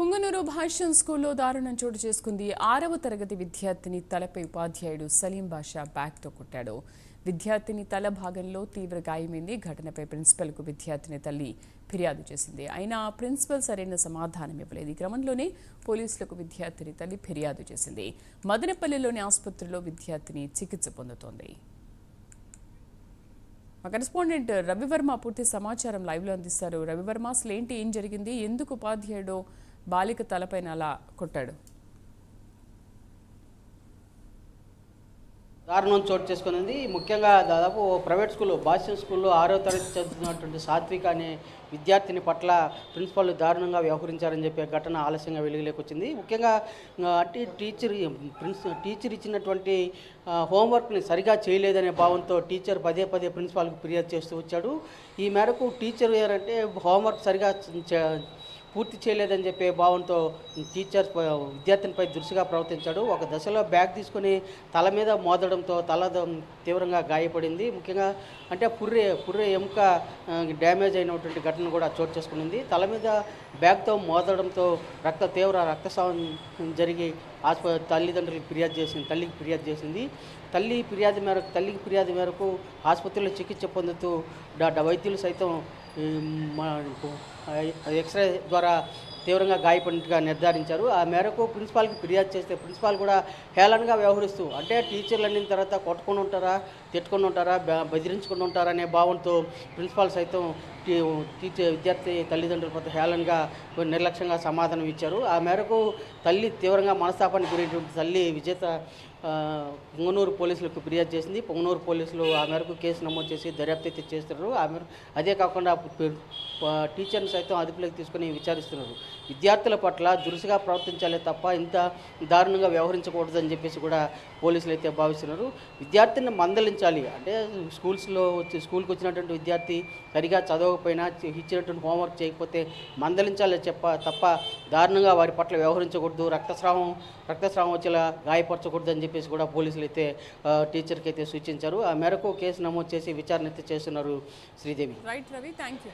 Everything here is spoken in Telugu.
పుంగనూరు భాష్యం స్కూల్లో దారుణం చోటు చేసుకుంది. ఆరవ తరగతి విద్యార్థిని తలపై ఉపాధ్యాయుడు సలీం బాషా బ్యాగ్తో కొట్టాడు. విద్యార్థిని తల భాగంలో తీవ్ర గాయమైంది. ఘటనపై ప్రిన్సిపల్కు విద్యార్థిని తల్లి ఫిర్యాదు చేసింది. అయినా ప్రిన్సిపల్ సరైన సమాధానం ఇవ్వలేదు. ఈ క్రమంలోనే పోలీసులకు విద్యార్థిని తల్లి ఫిర్యాదు చేసింది. మదనపల్లిలోని ఆసుపత్రిలో విద్యార్థిని చికిత్స పొందుతోంది. మా కరెస్పాండెంట్ రవివర్మ పూర్తి సమాచారం లైవ్లో అందిస్తారు. రవివర్మ అసలు ఏంటి ఏం జరిగింది? ఎందుకు ఉపాధ్యాయుడు బాలిక తలపైన అలా కొట్టాడు. దారుణం చోటు చేసుకునేది. ముఖ్యంగా దాదాపు ప్రైవేట్ స్కూల్ భాష్యం స్కూల్లో ఆరో తరగతి చదువుతున్నటువంటి సాత్విక అనే విద్యార్థిని పట్ల ప్రిన్సిపాల్ దారుణంగా వ్యవహరించారని చెప్పే ఘటన ఆలస్యంగా వెలుగులోకి వచ్చింది. ముఖ్యంగా అంటే టీచర్ ప్రిన్స్ టీచర్ ఇచ్చినటువంటి హోంవర్క్ని సరిగా చేయలేదనే భావంతో టీచర్ పదే పదే ప్రిన్సిపాల్కి ఫిర్యాదు చేస్తూ వచ్చాడు. ఈ మేరకు టీచర్ ఏంటంటే హోంవర్క్ సరిగా చే- పూర్తి చేయలేదని చెప్పే భావంతో టీచర్స్ విద్యార్థినిపై దురుసుగా ప్రవర్తించాడు. ఒక దశలో బ్యాగ్ తీసుకొని తల మీద మోదడంతో తల తీవ్రంగా గాయపడింది. ముఖ్యంగా అంటే పుర్రె పుర్రె ఎముక డ్యామేజ్ అయినటువంటి ఘటన కూడా చోటు చేసుకునింది. తల మీద బ్యాగ్తో మోదడంతో రక్త తీవ్ర రక్తస్రావం జరిగి ఆస్ప తల్లిదండ్రులకు ఫిర్యాదు చేసింది తల్లికి ఫిర్యాదు చేసింది. తల్లి ఫిర్యాదు మేరకు తల్లికి ఫిర్యాదు మేరకు ఆసుపత్రిలో చికిత్స పొందుతూ వైద్యులు సైతం एक्सरे द्वारा తీవ్రంగా గాయపడినట్టుగా నిర్ధారించారు. ఆ మేరకు ప్రిన్సిపాల్కి ఫిర్యాదు చేస్తే ప్రిన్సిపాల్ కూడా హేళనగా వ్యవహరిస్తూ అంటే టీచర్లు అన్న తర్వాత కొట్టుకొని ఉంటారా తిట్టుకుని ఉంటారా బెదిరించుకుని బెదిరించుకొని ఉంటారా అనే భావంతో ప్రిన్సిపాల్ సైతం టీ- టీచర్ విద్యార్థి తల్లిదండ్రుల పట్ల హేళనగా నిర్లక్ష్యంగా సమాధానం ఇచ్చారు. ఆ మేరకు తల్లి తీవ్రంగా మనస్తాపానికి గురైనటువంటి తల్లి విజేత పొంగనూరు పోలీసులకు ఫిర్యాదు చేసింది. పొంగనూరు పోలీసులు ఆ మేరకు కేసు నమోదు చేసి దర్యాప్తు అయితే చేస్తున్నారు. ఆ మేరకు అదే కాకుండా టీచర్ని సైతం అదుపులోకి తీసుకొని విచారిస్తున్నారు. విద్యార్థుల పట్ల దురుసుగా ప్రవర్తించాలే తప్ప ఇంత దారుణంగా వ్యవహరించకూడదని చెప్పేసి కూడా పోలీసులు అయితే భావిస్తున్నారు. విద్యార్థిని మందలించాలి. అంటే స్కూల్స్లో వచ్చి స్కూల్కి వచ్చినటువంటి విద్యార్థి సరిగా చదవకపోయినా ఇచ్చినటువంటి హోంవర్క్ చేయకపోతే మందలించాలి చెప్ప తప్ప దారుణంగా వారి పట్ల వ్యవహరించకూడదు. రక్తస్రావం రక్తస్రావం వచ్చేలా గాయపరచకూడదు అని చెప్పేసి కూడా పోలీసులు అయితే టీచర్కి అయితే సూచించారు. ఆ మేరకు కేసు నమోదు చేసి విచారణ అయితే చేస్తున్నారు Sridevi. Right Ravi thank you